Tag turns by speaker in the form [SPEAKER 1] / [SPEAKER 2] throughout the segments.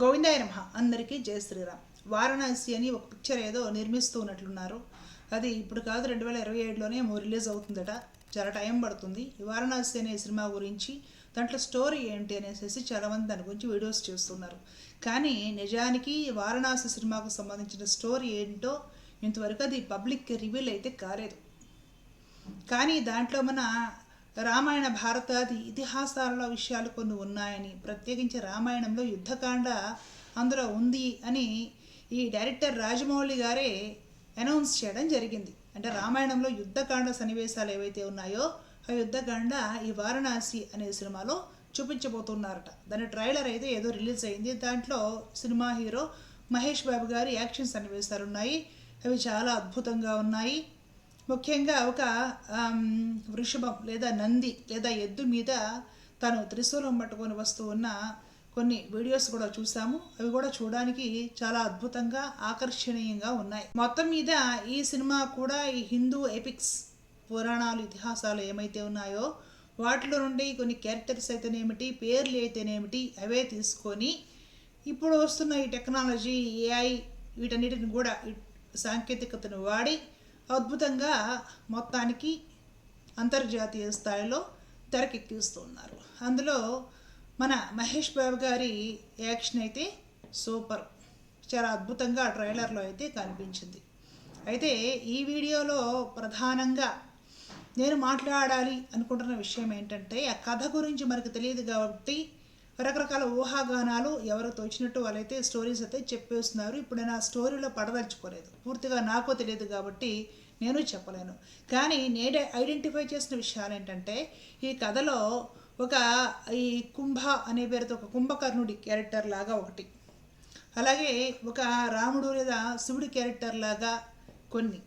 [SPEAKER 1] గోవిందాయ నమ. అందరికీ జయ శ్రీరామ్. వారణాసి అని ఒక పిక్చర్ ఏదో నిర్మిస్తూ ఉన్నట్లున్నారు. అది ఇప్పుడు కాదు రెండు వేల ఇరవై ఏడులోనే ఏమో రిలీజ్ అవుతుందట. చాలా టైం పడుతుంది. వారణాసి అనే సినిమా గురించి దాంట్లో స్టోరీ ఏంటి అనేసి చాలామంది దాని గురించి వీడియోస్ చేస్తున్నారు. కానీ నిజానికి వారణాసి సినిమాకు సంబంధించిన స్టోరీ ఏంటో ఇంతవరకు అది పబ్లిక్ రివీల్ అయితే కాలేదు. కానీ దాంట్లో మన రామాయణ భారతాది ఇతిహాసాలలో విషయాలు కొన్ని ఉన్నాయని ప్రత్యేకించి రామాయణంలో యుద్ధకాండ అందులో ఉంది అని ఈ డైరెక్టర్ రాజమౌళి గారే అనౌన్స్ చేయడం జరిగింది. అంటే రామాయణంలో యుద్ధకాండ సన్నివేశాలు ఏవైతే ఉన్నాయో ఆ యుద్ధకాండ ఈ వారణాసి అనే సినిమాలో చూపించబోతున్నారట. దాని ట్రైలర్ అయితే ఏదో రిలీజ్ అయింది. దాంట్లో సినిమా హీరో మహేష్ బాబు గారి యాక్షన్ సన్నివేశాలు ఉన్నాయి. అవి చాలా అద్భుతంగా ఉన్నాయి. ముఖ్యంగా ఒక వృషభం లేదా నంది లేదా ఎద్దు మీద తను త్రిశూలం పట్టుకొని వస్తూ ఉన్న కొన్ని వీడియోస్ కూడా చూసాము. అవి కూడా చూడడానికి చాలా అద్భుతంగా ఆకర్షణీయంగా ఉన్నాయి. మొత్తం మీద ఈ సినిమా కూడా ఈ హిందూ ఎపిక్స్ పురాణాలు ఇతిహాసాలు ఏమైతే ఉన్నాయో వాటిలో నుండి కొన్ని క్యారెక్టర్స్ అయితేనేమిటి పేర్లు అయితేనేమిటి అవే తీసుకొని ఇప్పుడు వస్తున్న ఈ టెక్నాలజీ ఏఐ వీటన్నిటిని కూడా సాంకేతికతను వాడి అద్భుతంగా మొత్తానికి అంతర్జాతీయ స్థాయిలో తెరకెక్కిస్తున్నారు. అందులో మన మహేష్ బాబు గారి యాక్షన్ అయితే సూపర్. చాలా అద్భుతంగా ట్రైలర్లో అయితే కనిపించింది. అయితే ఈ వీడియోలో ప్రధానంగా నేను మాట్లాడాలి అనుకుంటున్న విషయం ఏంటంటే ఆ కథ గురించి మనకు తెలియదు కాబట్టి రకరకాల ఊహాగానాలు ఎవరు తోచినట్టు వాళ్ళైతే స్టోరీస్ అయితే చెప్పేస్తున్నారు. ఇప్పుడు నేను ఆ స్టోరీలో పడదలుచుకోలేదు. పూర్తిగా నాకు తెలియదు కాబట్టి నేను చెప్పలేను. కానీ నేను ఐడెంటిఫై చేసిన విషయాలు ఏంటంటే ఈ కథలో ఒక ఈ కుంభ అనే పేరుతో ఒక కుంభకర్ణుడి క్యారెక్టర్ లాగా ఒకటి. అలాగే ఒక రాముడు లేదా శివుడి క్యారెక్టర్ లాగా కొన్ని.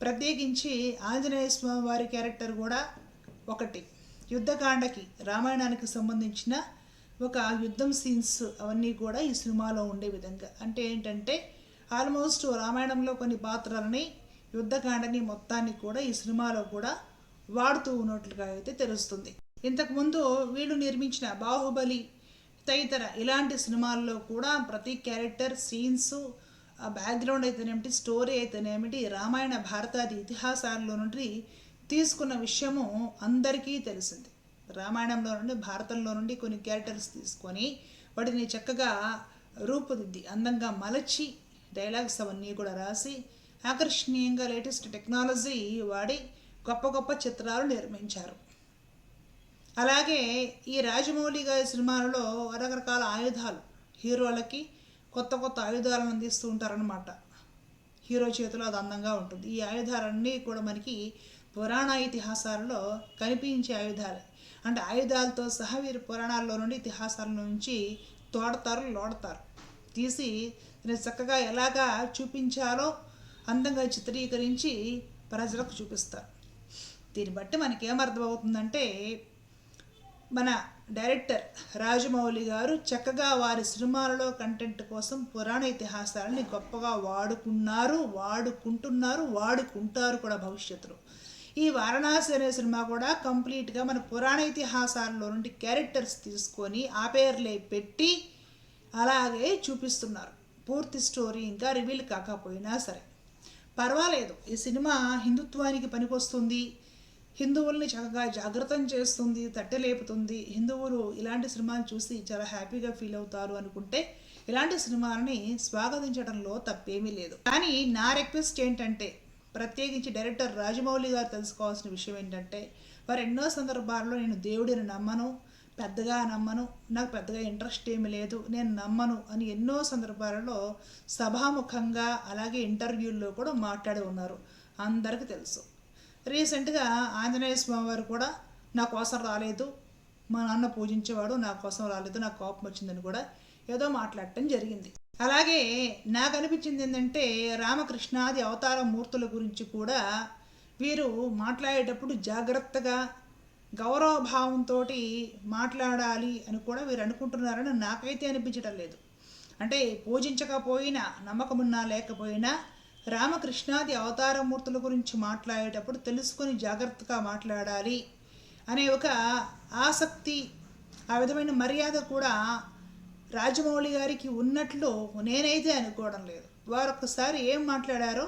[SPEAKER 1] ప్రత్యేకించి ఆంజనేయ స్వామి వారి క్యారెక్టర్ కూడా ఒకటి. యుద్ధకాండకి రామాయణానికి సంబంధించిన ఒక యుద్ధం సీన్స్ అవన్నీ కూడా ఈ సినిమాలో ఉండే విధంగా. అంటే ఏంటంటే ఆల్మోస్ట్ రామాయణంలో కొన్ని పాత్రలని యుద్ధకాండని మొత్తాన్ని కూడా ఈ సినిమాలో కూడా వాడుతూ ఉన్నట్లుగా అయితే తెలుస్తుంది. ఇంతకుముందు వీళ్ళు నిర్మించిన బాహుబలి తదితర ఇలాంటి సినిమాల్లో కూడా ప్రతి క్యారెక్టర్ సీన్స్ బ్యాక్గ్రౌండ్ అయితేనేమిటి స్టోరీ అయితేనేమిటి రామాయణ భారతాది ఇతిహాసాల్లో నుండి తీసుకున్న విషయము అందరికీ తెలిసింది. రామాయణంలో నుండి భారతంలో నుండి కొన్ని క్యారెక్టర్స్ తీసుకొని వాటిని చక్కగా రూపుదిద్ది అందంగా మలచి డైలాగ్స్ అవన్నీ కూడా రాసి ఆకర్షణీయంగా లేటెస్ట్ టెక్నాలజీ వాడి గొప్ప గొప్ప చిత్రాలు నిర్మించారు. అలాగే ఈ రాజమౌళి గారి సినిమాలలో రకరకాల ఆయుధాలు హీరోలకి కొత్త కొత్త ఆయుధాలను అందిస్తూ ఉంటారనమాట హీరో చేతిలో అది అందంగా ఉంటుంది. ఈ ఆయుధాలన్నీ కూడా మనకి పురాణ ఇతిహాసాలలో కనిపించే ఆయుధాలే. అంటే ఆయుధాలతో సహా వీరు పురాణాల్లో నుండి ఇతిహాసాల నుంచి తోడతారు లోడతారు. తీసి చక్కగా ఎలాగా చూపించాలో అందంగా చిత్రీకరించి ప్రజలకు చూపిస్తారు. దీన్ని బట్టి మనకి ఏమర్థమవుతుందంటే మన డైరెక్టర్ రాజమౌళి గారు చక్కగా వారి సినిమాలలో కంటెంట్ కోసం పురాణ ఇతిహాసాలని గొప్పగా వాడుకున్నారు వాడుకుంటున్నారు వాడుకుంటారు కూడా భవిష్యత్తులో. ఈ వారణాసి అనే సినిమా కూడా కంప్లీట్గా మన పురాణ ఇతిహాసాల్లో నుండి క్యారెక్టర్స్ తీసుకొని ఆ పేర్లే పెట్టి అలాగే చూపిస్తున్నారు. పూర్తి స్టోరీ ఇంకా రివీల్ కాకపోయినా సరే. పర్వాలేదు ఈ సినిమా హిందుత్వానికి పనికొస్తుంది. హిందువుల్ని చక్కగా జాగ్రత్తం చేస్తుంది తట్టలేపుతుంది. హిందువులు ఇలాంటి సినిమాలు చూసి చాలా హ్యాపీగా ఫీల్ అవుతారు అనుకుంటే ఇలాంటి సినిమాలని స్వాగతించడంలో తప్పేమీ లేదు. కానీ నా రిక్వెస్ట్ ఏంటంటే ప్రత్యేకించి డైరెక్టర్ రాజమౌళి గారు తెలుసుకోవాల్సిన విషయం ఏంటంటే వారు ఎన్నో సందర్భాల్లో నేను దేవుడిని నమ్మను పెద్దగా నమ్మను నాకు పెద్దగా ఇంట్రెస్ట్ ఏమి లేదు నేను నమ్మను అని ఎన్నో సందర్భాలలో సభాముఖంగా అలాగే ఇంటర్వ్యూల్లో కూడా మాట్లాడి ఉన్నారు. అందరికీ తెలుసు. రీసెంట్గా ఆంజనేయ స్వామి వారు కూడా నా కోసం రాలేదు మా నాన్న పూజించేవాడు నా కోసం రాలేదు నాకు కోపం వచ్చిందని కూడా ఏదో మాట్లాడటం జరిగింది. అలాగే నాకు అనిపించింది ఏంటంటే రామకృష్ణాది అవతార మూర్తుల గురించి కూడా వీరు మాట్లాడేటప్పుడు జాగ్రత్తగా గౌరవభావంతో మాట్లాడాలి అని కూడా వీరు అనుకుంటున్నారని నాకైతే అనిపించడం లేదు. అంటే పూజించకపోయినా నమ్మకమున్నా లేకపోయినా రామకృష్ణాది అవతారమూర్తుల గురించి మాట్లాడేటప్పుడు తెలుసుకొని జాగ్రత్తగా మాట్లాడాలి అనే ఒక ఆసక్తి ఆ విధమైన మర్యాద కూడా రాజమౌళి గారికి ఉన్నట్లు నేనైతే అనుకోవడం లేదు. వారు ఒక్కసారి ఏం మాట్లాడారో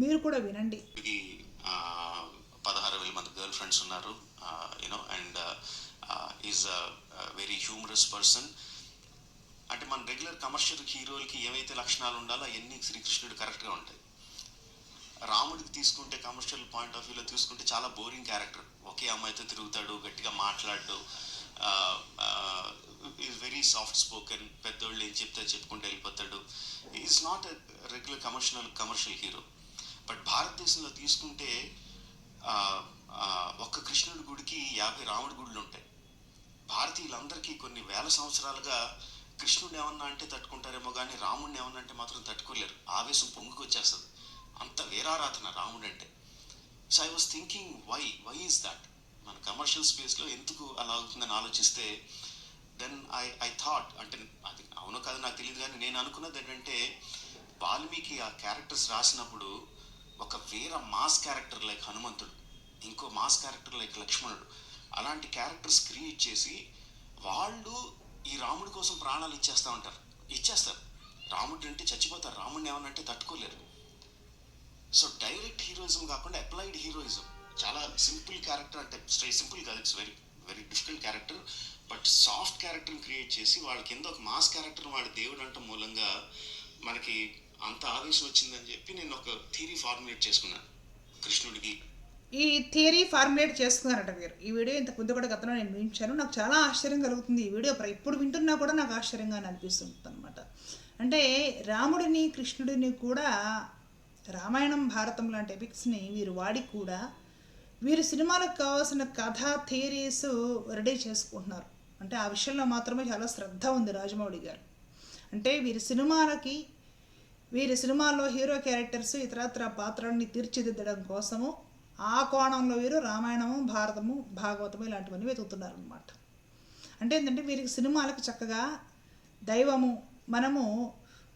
[SPEAKER 1] మీరు కూడా వినండి.
[SPEAKER 2] పదహారు వేల మంది గర్ల్ ఫ్రెండ్స్ ఉన్నారు. You know and is very humorous person అంటే మన రెగ్యులర్ కమర్షియల్ హీరోలకి ఏవైతే లక్షణాలు ఉండాలో అవన్నీ శ్రీకృష్ణుడు కరెక్ట్గా ఉంటాయి. రాముడికి తీసుకుంటే కమర్షియల్ పాయింట్ ఆఫ్ వ్యూలో తీసుకుంటే చాలా బోరింగ్ క్యారెక్టర్ ఒకే అమ్మాయితో తిరుగుతాడు గట్టిగా మాట్లాడు ఈజ్ వెరీ సాఫ్ట్ స్పోకెన్ పెద్దోళ్ళు ఏం చెప్తే చెప్పుకుంటూ వెళ్ళిపోతాడు. Is not a regular commercial commercial hero but భారతదేశంలో తీసుకుంటే ఒక్క కృష్ణుడి గుడికి యాభై రాముడి గుడులు ఉంటాయి. భారతీయులందరికీ కొన్ని వేల సంవత్సరాలుగా కృష్ణుడిని ఏమన్నా అంటే తట్టుకుంటారేమో కానీ రాముడిని ఏమన్నా అంటే మాత్రం తట్టుకోలేరు. ఆవేశం పొంగుకొచ్చేస్తుంది. అంత వీరారాధన రాముడు అంటే so I was thinking why why is that మన కమర్షియల్ స్పేస్లో ఎందుకు అలా అవుతుందని ఆలోచిస్తే దెన్ ఐ ఐ థాట్ అంటే అది అవునో కాదు నాకు తెలియదు కానీ నేను అనుకున్నది ఏంటంటే వాల్మీకి ఆ క్యారెక్టర్స్ రాసినప్పుడు ఒక వేరే మాస్ క్యారెక్టర్ లైక్ హనుమంతుడు ఇంకో మాస్ క్యారెక్టర్ లైక్ లక్ష్మణుడు అలాంటి క్యారెక్టర్స్ క్రియేట్ చేసి వాళ్ళు ఈ రాముడి కోసం ప్రాణాలు ఇచ్చేస్తూ ఉంటారు. ఇచ్చేస్తారు. రాముడు అంటే చచ్చిపోతారు. రాముడిని ఏమన్నా అంటే తట్టుకోలేరు. సో డైరెక్ట్ హీరోయిజం కాకుండా అప్లైడ్ హీరోయిజం చాలా సింపుల్ క్యారెక్టర్ అంటే సింపుల్ కాదు it's very very difficult character but soft క్యారెక్టర్ని క్రియేట్ చేసి వాళ్ళ కింద ఒక మాస్ క్యారెక్టర్ వాళ్ళ దేవుడు అంట మూలంగా మనకి అంత ఆవేశం వచ్చిందని చెప్పి నేను ఒక థీరీ ఫార్ములేట్ చేసుకున్నాను కృష్ణుడికి.
[SPEAKER 1] ఈ థియరీ ఫార్ములేట్ చేసుకున్నారట మీరు ఈ వీడియో ఇంత ముందు కూడా గతంలో నేను వినిపించాను నాకు చాలా ఆశ్చర్యం కలుగుతుంది ఈ వీడియో ప్ర- ఇప్పుడు వింటున్నా కూడా నాకు ఆశ్చర్యంగా అనిపిస్తుంది అనమాట అంటే రాముడిని కృష్ణుడిని కూడా రామాయణం భారతం లాంటి ఎపిక్స్ని వీరు వాడి కూడా వీరు సినిమాలకు కావాల్సిన కథ థియరీస్ రెడీ చేసుకుంటున్నారు. అంటే ఆ విషయంలో మాత్రమే చాలా శ్రద్ధ ఉంది రాజమౌళి గారు. అంటే వీరి సినిమాలకి వీరి సినిమాల్లో హీరో క్యారెక్టర్స్ ఇతరత్ర పాత్రల్ని తీర్చిదిద్దడం కోసము ఆ కోణంలో వీరు రామాయణము భారతము భాగవతము ఇలాంటివన్నీ వెతుకుతున్నారు అనమాట అంటే ఏంటంటే వీరికి సినిమాలకు చక్కగా దైవము మనము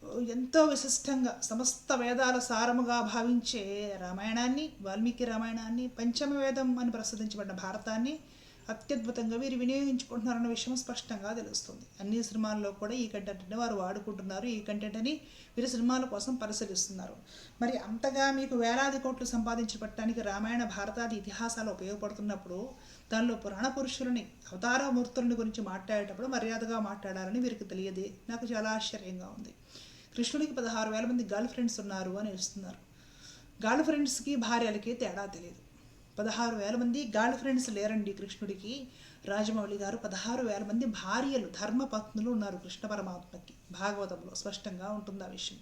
[SPEAKER 1] ఎంతో విశిష్టంగా సమస్త వేదాల సారముగా భావించే రామాయణాన్ని వాల్మీకి రామాయణాన్ని పంచమ వేదం అని ప్రసిద్ధించబడిన భారతాన్ని అత్యద్భుతంగా వీరు వినియోగించుకుంటున్నారన్న విషయం స్పష్టంగా తెలుస్తుంది. అన్ని సినిమాల్లో కూడా ఈ కంటెంట్ని వారు వాడుకుంటున్నారు. ఈ కంటెంట్ని వీరు సినిమాల కోసం పరిశీలిస్తున్నారు. మరి అంతగా మీకు వేలాది కోట్లు సంపాదించబట్టడానికి రామాయణ భారతాది ఇతిహాసాలు ఉపయోగపడుతున్నప్పుడు దానిలో పురాణ పురుషులని అవతార మూర్తులని గురించి మాట్లాడేటప్పుడు మర్యాదగా మాట్లాడాలని వీరికి తెలియదే. నాకు చాలా ఆశ్చర్యంగా ఉంది. కృష్ణుడికి పదహారు వేల మంది గర్ల్ ఫ్రెండ్స్ ఉన్నారు అని ఇస్తున్నారు. గర్ల్ ఫ్రెండ్స్కి భార్యలకి తేడా తెలియదు పదహారు వేల మంది గర్ల్ ఫ్రెండ్స్ లేరండి కృష్ణుడికి. రాజమౌళి గారు పదహారు వేల మంది భార్యలు ధర్మపత్నులు ఉన్నారు కృష్ణ పరమాత్మకి. భాగవతంలో స్పష్టంగా ఉంటుంది ఆ విషయం.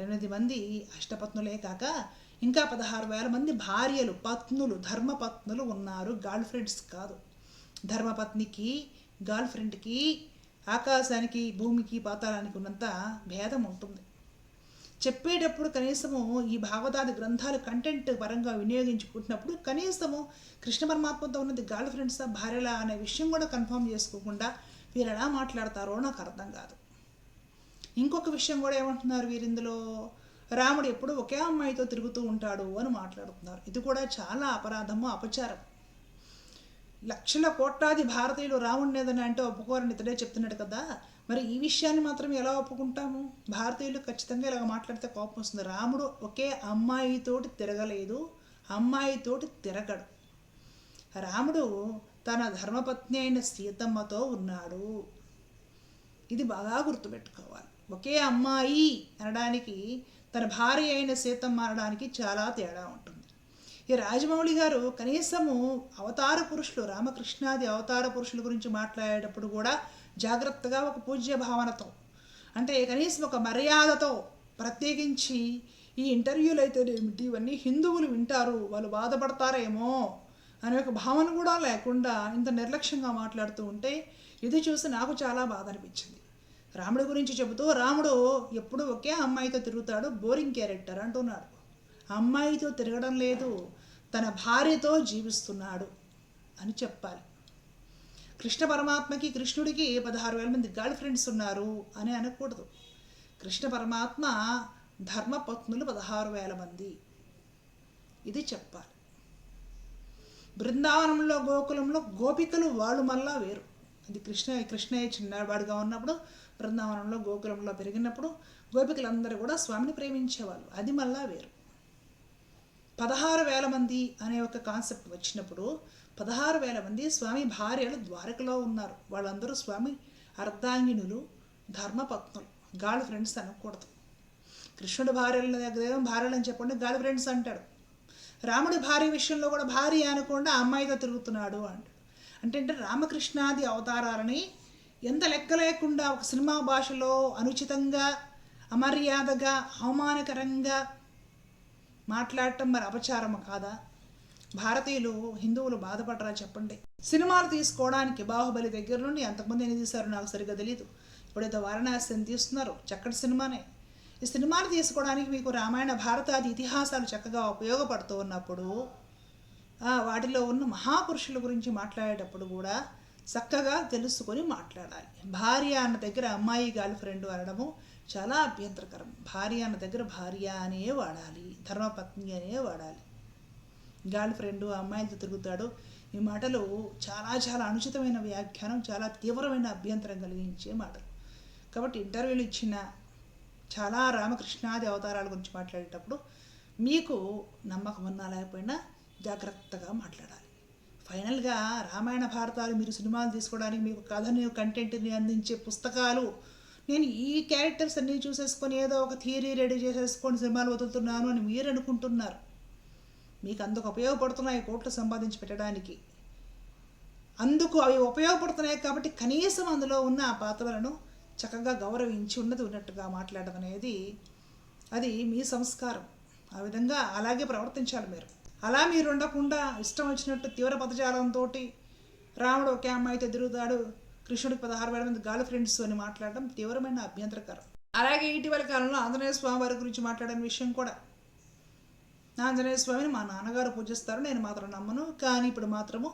[SPEAKER 1] ఎనిమిది మంది అష్టపత్నులే కాక ఇంకా పదహారు వేల మంది భార్యలు పత్నులు ధర్మపత్నులు ఉన్నారు గర్ల్ ఫ్రెండ్స్ కాదు. ధర్మపత్నికి గర్ల్ ఫ్రెండ్కి ఆకాశానికి భూమికి పాతాళానికి ఉన్నంత భేదం ఉంటుంది. చెప్పేటప్పుడు కనీసము ఈ భాగవతాది గ్రంథాలు కంటెంట్ పరంగా వినియోగించుకుంటున్నప్పుడు కనీసము కృష్ణ పరమాత్మతో ఉన్నది గర్ల్ ఫ్రెండ్స్ భార్యలా అనే విషయం కూడా కన్ఫర్మ్ చేసుకోకుండా వీరు ఎలా మాట్లాడతారో నాకు అర్థం కాదు. ఇంకొక విషయం కూడా ఏమంటున్నారు వీరిందులో రాముడు ఎప్పుడు ఒకే అమ్మాయితో తిరుగుతూ ఉంటాడు అని మాట్లాడుతున్నారు. ఇది కూడా చాలా అపరాధము అపచారం లక్షల కోట్లాది భారతీయులు రాముడిని ఏదైనా అంటే ఒప్పుకోరని ఇతడే చెప్తున్నాడు కదా. మరి ఈ విషయాన్ని మాత్రం ఎలా ఒప్పుకుంటాము? భారతీయులు ఖచ్చితంగా ఇలాగ మాట్లాడితే కోపం వస్తుంది. రాముడు ఒకే అమ్మాయితోటి తిరగలేదు అమ్మాయితోటి తిరగడు. రాముడు తన ధర్మపత్ని అయిన సీతమ్మతో ఉన్నాడు. ఇది బాగా గుర్తుపెట్టుకోవాలి. ఒకే అమ్మాయి అనడానికి తన భార్య అయిన సీతమ్మ అనడానికి చాలా తేడా ఉంటుంది. ఈ రాజమౌళి గారు కనీసము అవతార పురుషులు రామకృష్ణాది అవతార పురుషుల గురించి మాట్లాడేటప్పుడు కూడా జాగ్రత్తగా ఒక పూజ్య భావనతో అంటే కనీసం ఒక మర్యాదతో ప్రత్యేకించి ఈ ఇంటర్వ్యూలు అయితే ఏమిటి ఇవన్నీ హిందువులు వింటారు వాళ్ళు బాధపడతారేమో అనే ఒక భావన కూడా లేకుండా ఇంత నిర్లక్ష్యంగా మాట్లాడుతూ ఉంటే ఇది చూసి నాకు చాలా బాధ అనిపించింది. రాముడి గురించి చెబుతూ రాముడు ఎప్పుడు ఒకే అమ్మాయితో తిరుగుతాడు బోరింగ్ క్యారెక్టర్ అంటున్నాడు. అమ్మాయితో తిరగడం లేదు. తన భార్యతో జీవిస్తున్నాడు అని చెప్పాలి. కృష్ణ పరమాత్మకి కృష్ణుడికి పదహారు వేల మంది గర్ల్ ఫ్రెండ్స్ ఉన్నారు అని అనకూడదు. కృష్ణ పరమాత్మ ధర్మపత్నులు పదహారు వేల మంది. ఇది చెప్పాలి. బృందావనంలో గోకులంలో గోపికలు వాళ్ళు మళ్ళా వేరు. అది కృష్ణ కృష్ణయ్య చిన్నవాడుగా ఉన్నప్పుడు బృందావనంలో గోకులంలో పెరిగినప్పుడు గోపికలందరూ కూడా స్వామిని ప్రేమించేవాళ్ళు. అది మళ్ళా వేరు. పదహారు వేల మంది అనే ఒక కాన్సెప్ట్ వచ్చినప్పుడు పదహారు వేల మంది స్వామి భార్యలు ద్వారకలో ఉన్నారు. వాళ్ళందరూ స్వామి అర్ధాంగినులు ధర్మపత్నులు. గాల్ ఫ్రెండ్స్ అనకూడదు. కృష్ణుడి భార్యల దగ్గర భార్యలు అని చెప్పండి గాల్ ఫ్రెండ్స్ అంటాడు. రాముడి భార్య విషయంలో కూడా భార్య అనకుండా అమ్మాయితో తిరుగుతున్నాడు అంటాడు. అంటే అంటే రామకృష్ణాది అవతారాలని ఎంత లెక్క లేకుండా ఒక సినిమా భాషలో అనుచితంగా అమర్యాదగా అవమానకరంగా మాట్లాడటం మరి అపచారం కాదా? భారతీయులు హిందువులు బాధపడరా చెప్పండి. సినిమాలు తీసుకోవడానికి బాహుబలి దగ్గర నుండి అంతకుముందు ఎన్ని తీశారో నాకు సరిగ్గా తెలియదు ఇప్పుడైతే వారణాసిని తీస్తున్నారు చక్కటి సినిమానే. ఈ సినిమాలు తీసుకోవడానికి మీకు రామాయణ భారతాది ఇతిహాసాలు చక్కగా ఉపయోగపడుతూ ఉన్నప్పుడు వాటిలో ఉన్న మహాపురుషుల గురించి మాట్లాడేటప్పుడు కూడా చక్కగా తెలుసుకొని మాట్లాడాలి. భార్య అన్న దగ్గర అమ్మాయి గర్ల్ ఫ్రెండ్ అనడము చాలా అభ్యంతరకరం. భార్య అన్న దగ్గర భార్య అనే వాడాలి ధర్మపత్ని అనే వాడాలి. గర్ల్ ఫ్రెండ్ అమ్మాయిలతో తిరుగుతాడు. ఈ మాటలు చాలా చాలా అనుచితమైన వ్యాఖ్యానం చాలా తీవ్రమైన అభ్యంతరం కలిగించే మాటలు. కాబట్టి ఇంటర్వ్యూలు ఇచ్చిన చాలా రామకృష్ణాది అవతారాల గురించి మాట్లాడేటప్పుడు మీకు నమ్మకం ఉన్నా లేకపోయినా జాగ్రత్తగా మాట్లాడాలి. ఫైనల్గా రామాయణ భారతాలు మీరు సినిమాలు తీసుకోవడానికి మీకు కథని కంటెంట్ని అందించే పుస్తకాలు. నేను ఈ క్యారెక్టర్స్ అన్నీ చూసేసుకొని ఏదో ఒక థియరీ రెడీ చేసేసుకొని సినిమాలు వదులుతున్నాను అని మీరు అనుకుంటున్నారు. మీకు అందుకు ఉపయోగపడుతున్నాయి కోట్లు సంపాదించి పెట్టడానికి. అందుకు అవి ఉపయోగపడుతున్నాయి కాబట్టి కనీసం అందులో ఉన్న ఆ పాత్రలను చక్కగా గౌరవించి ఉన్నది ఉన్నట్టుగా మాట్లాడడం అనేది అది మీ సంస్కారం. ఆ విధంగా అలాగే ప్రవర్తించాలి మీరు. అలా మీరు ఉండకుండా ఇష్టం వచ్చినట్టు తీవ్ర పదజాలంతో రాముడు ఒకే అమ్మాయితో తిరుగుతాడు. కృష్ణుడికి పదహారు వేల మంది గర్ల్ ఫ్రెండ్స్ అని మాట్లాడడం తీవ్రమైన అభ్యంతరకరం. అలాగే ఇటీవల కాలంలో ఆంజనేయ స్వామి వారి గురించి మాట్లాడిన విషయం కూడా. ఆంజనేయ స్వామిని మా నాన్నగారు పూజిస్తారు నేను మాత్రం నమ్మను. కానీ ఇప్పుడు మాత్రము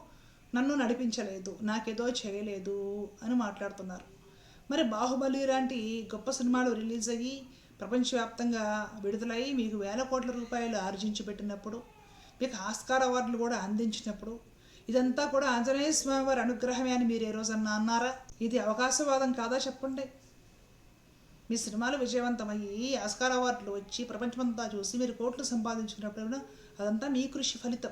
[SPEAKER 1] నన్ను నడిపించలేదు నాకేదో చేయలేదు అని మాట్లాడుతున్నారు. మరి బాహుబలి లాంటి గొప్ప సినిమాలు రిలీజ్ అయ్యి ప్రపంచవ్యాప్తంగా విడుదలయ్యి మీకు వేల కోట్ల రూపాయలు ఆర్జించి పెట్టినప్పుడు మీకు ఆస్కార్ అవార్డులు కూడా అందించినప్పుడు ఇదంతా కూడా ఆంజనేయ స్వామి వారి అనుగ్రహమే అని మీరు ఏ రోజన్నా అన్నారా? ఇది అవకాశవాదం కాదా చెప్పండి. మీ సినిమాలు విజయవంతమయ్యి ఆస్కార్ అవార్డులు వచ్చి ప్రపంచమంతా చూసి మీరు కోట్లు సంపాదించుకున్నప్పుడు అదంతా మీ కృషి ఫలితం.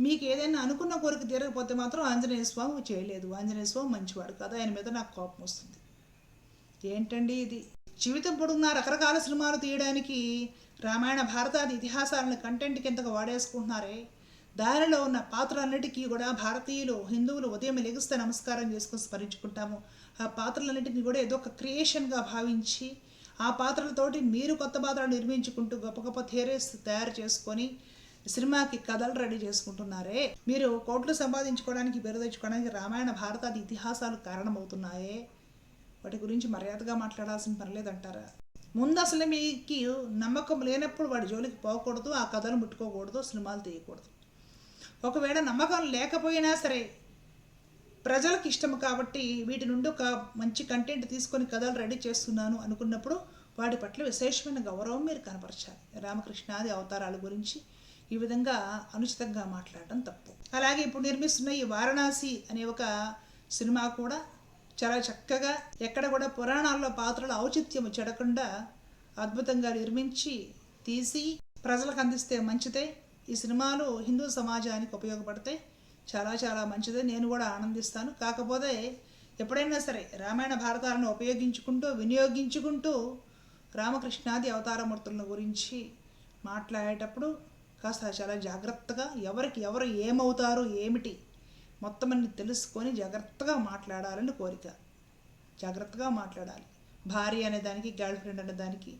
[SPEAKER 1] మీకు ఏదైనా అనుకున్న కోరిక తీరకపోతే మాత్రం ఆంజనేయ స్వామి చేయలేదు. ఆంజనేయ స్వామి మంచివాడు కదా ఆయన మీద నాకు కోపం వస్తుంది. ఏంటండి ఇది? జీవితం పొడుగునా రకరకాల సినిమాలు తీయడానికి రామాయణ భారతాది ఇతిహాసాలను కంటెంట్ కిందకు వాడేసుకుంటున్నారే. దానిలో ఉన్న పాత్రలన్నిటికీ కూడా భారతీయులు హిందువులు ఉదయం లెగిస్తే నమస్కారం చేసుకొని స్మరించుకుంటాము. ఆ పాత్రలన్నిటిని కూడా ఏదో ఒక క్రియేషన్గా భావించి ఆ పాత్రలతోటి మీరు కొత్త పాత్రలు నిర్మించుకుంటూ గొప్ప గొప్ప థియరీస్ తయారు చేసుకొని సినిమాకి కథలు రెడీ చేసుకుంటున్నారే. మీరు కోట్లు సంపాదించుకోవడానికి పేరు రామాయణ భారతాది ఇతిహాసాలు కారణమవుతున్నాయే. వాటి గురించి మర్యాదగా మాట్లాడాల్సిన పని అంటారా ముందు అసలు మీకు నమ్మకం లేనప్పుడు వాడి జోలికి పోకూడదు ఆ కథను ముట్టుకోకూడదు సినిమాలు తీయకూడదు. ఒకవేళ నమ్మకం లేకపోయినా సరే ప్రజలకు ఇష్టం కాబట్టి వీటి నుండి ఒక మంచి కంటెంట్ తీసుకొని కథలు రెడీ చేస్తున్నాను అనుకున్నప్పుడు వాటి పట్ల విశేషమైన గౌరవం మీరు కనపరచాలి. రామకృష్ణాది అవతారాల గురించి ఈ విధంగా అనుచితంగా మాట్లాడటం తప్పు. అలాగే ఇప్పుడు నిర్మిస్తున్న ఈ వారణాసి అనే ఒక సినిమా కూడా చాలా చక్కగా ఎక్కడ కూడా పురాణాల్లో పాత్రల ఔచిత్యం చెడకుండా అద్భుతంగా నిర్మించి తీసి ప్రజలకు అందిస్తే మంచిదే. ఈ సినిమాలు హిందూ సమాజానికి ఉపయోగపడితే చాలా చాలా మంచిదే. నేను కూడా ఆనందిస్తాను. కాకపోతే ఎప్పుడైనా సరే రామాయణ భారతాలను ఉపయోగించుకుంటూ వినియోగించుకుంటూ రామకృష్ణాది అవతారమూర్తులను గురించి మాట్లాడేటప్పుడు కాస్త చాలా జాగ్రత్తగా ఎవరికి ఎవరు ఏమవుతారు ఏమిటి మొత్తం అన్ని తెలుసుకొని జాగ్రత్తగా మాట్లాడాలని కోరిక. జాగ్రత్తగా మాట్లాడాలి. భార్య అనేదానికి గర్ల్ ఫ్రెండ్ అనేదానికి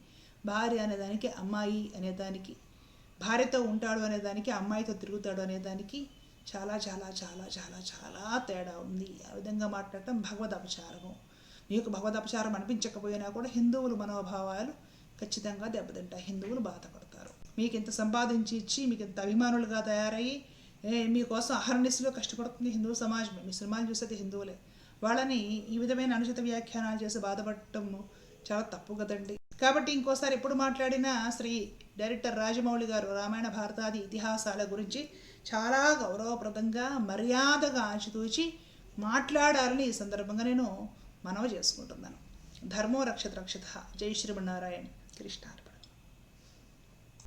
[SPEAKER 1] భార్య అనేదానికి అమ్మాయి అనేదానికి భార్యతో ఉంటాడు అనేదానికి అమ్మాయితో తిరుగుతాడు అనేదానికి చాలా చాలా చాలా చాలా చాలా తేడా ఉంది. ఆ విధంగా మాట్లాడటం భగవద్ అపచారము. మీకు భగవద్ అపచారం అనిపించకపోయినా కూడా హిందువుల మనోభావాలు ఖచ్చితంగా దెబ్బతింటాయి. హిందువులు బాధపడతారు. మీకు ఇంత సంపాదించి ఇచ్చి మీకు ఇంత అభిమానులుగా తయారయ్యి మీకోసం అహర్నిశలో కష్టపడుతుంది హిందూ సమాజమే మీ సినిమాలు చూసేది హిందువులే. వాళ్ళని ఈ విధమైన అనుచిత వ్యాఖ్యానాలు చేసి బాధపడటం చాలా తప్పు కదండి. కాబట్టి ఇంకోసారి ఎప్పుడు మాట్లాడినా శ్రీ డైరెక్టర్ రాజమౌళి గారు రామాయణ భారతాది ఇతిహాసాల గురించి చాలా గౌరవప్రదంగా మర్యాదగా ఆచితూచి మాట్లాడాలని ఈ సందర్భంగా నేను మనవి చేసుకుంటున్నాను. ధర్మో రక్షత రక్షత. జై శ్రీమన్నారాయణ. కృష్ణ